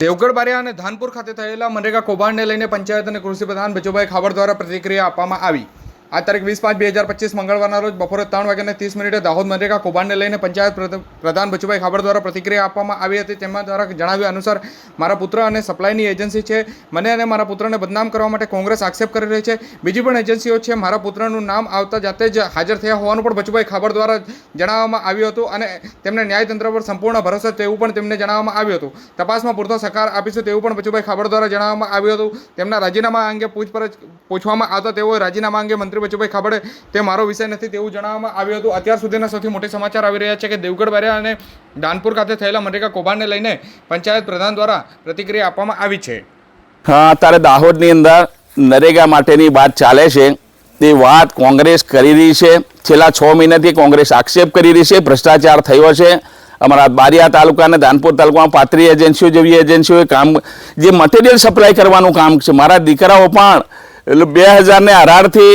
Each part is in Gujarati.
દેવગઢ બારિયા અને ધાનપુર ખાતે થયેલા મનરેગા કૌભાંડને લઈને પંચાયત અને કૃષિ પ્રધાન બચુભાઈ ખાબડ દ્વારા પ્રતિક્રિયા આપવામાં આવી. આ તારીખ વીસ પાંચ બે હજાર પચીસ મંગળવારના રોજ બપોરે ત્રણ વાગ્યાને ત્રીસ મિનિટે દાહોદ મનરેગા કૌભાંડને લઈને પંચાયત પ્રધાન બચુભાઈ ખાબડ દ્વારા પ્રતિક્રિયા આપવામાં આવી હતી. તેમાં દ્વારા જણાવ્યા અનુસાર, મારા પુત્ર અને સપ્લાયની એજન્સી છે. મને અને મારા પુત્રને બદનામ કરવા માટે કોંગ્રેસ આક્ષેપ કરી રહી છે. બીજી પણ એજન્સીઓ છે. મારા પુત્રનું નામ આવતા જાતે જ હાજર થયા હોવાનું પણ બચુભાઈ ખાબડ દ્વારા જણાવવામાં આવ્યું હતું અને તેમને ન્યાયતંત્ર પર સંપૂર્ણ ભરોસો તેવું પણ તેમને જણાવવામાં આવ્યું હતું. તપાસમાં પૂરતો સહકાર આપીશું તેવું પણ બચુભાઈ ખાબડ દ્વારા જણાવવામાં આવ્યું હતું. તેમના રાજીનામા અંગે પૂછપરછ પૂછવામાં આવતા તેઓએ રાજીનામા અંગે મંત્રી બચુભાઈ ખાબડે તે મારો વિષય નથી તેવું જણાવવામાં આવ્યું હતું. અત્યાર સુધીના સૌથી મોટી સમાચાર આવી રહ્યા છે કે દેવગઢ બારિયા અને દાનપુર ખાતે થયેલા મનરેગા કૌભાંડને લઈને પંચાયત પ્રધાન દ્વારા પ્રતિક્રિયા આપવામાં આવી છે. હા, અત્યારે દાહોદની અંદર નરેગા માટેની વાત ચાલે છે. તે વાત કોંગ્રેસ કરી રહી છે. છેલ્લા છ મહિનાથી કોંગ્રેસ આક્ષેપ કરી રહી છે. ભ્રષ્ટાચાર થયો છે. અમારા બારિયા તાલુકા અને ધાનપુર તાલુકામાં પાત્રી એજન્સીઓ જેવી એજન્સીઓએ કામ જે મટીરિયલ સપ્લાય કરવાનું કામ છે. મારા દીકરાઓ પણ એટલે બે હજારને અઢારથી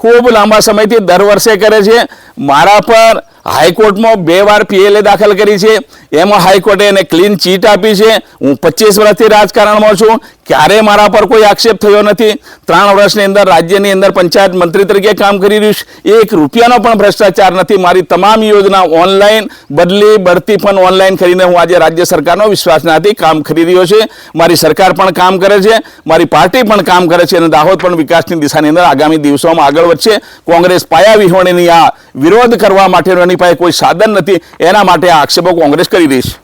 ખૂબ લાંબા સમયથી દર વર્ષે કરે છે. મારા પર હાઈકોર્ટમાં બે વાર પીએલએ દાખલ કરી છે. એમાં હાઈકોર્ટે એને ક્લીન ચીટ આપી છે. હું પચીસ વર્ષથી રાજકારણમાં છું. ક્યારે મારા પર કોઈ આક્ષેપ થયો નથી? ત્રણ વર્ષની અંદર રાજ્યની અંદર પંચાયત મંત્રી તરીકે કામ કરી રહ્યું છે. એક રૂપિયાનો પણ ભ્રષ્ટાચાર નથી. મારી તમામ યોજના ઓનલાઈન બદલી, બઢતી પણ ઓનલાઈન કરીને હું આજે રાજ્ય સરકારનો વિશ્વાસનાથી કામ કરી રહ્યો છે. મારી સરકાર પણ કામ કરે છે. મારી પાર્ટી પણ કામ કરે છે અને દાહોદ પણ વિકાસની દિશાની અંદર આગામી દિવસોમાં આગળ વધશે. કોંગ્રેસ પાયા વિહોણીની આ વિરોધ કરવા માટેનો એની પાસે કોઈ સાધન નથી. એના માટે આ આક્ષેપો કોંગ્રેસ કરી રહી છે.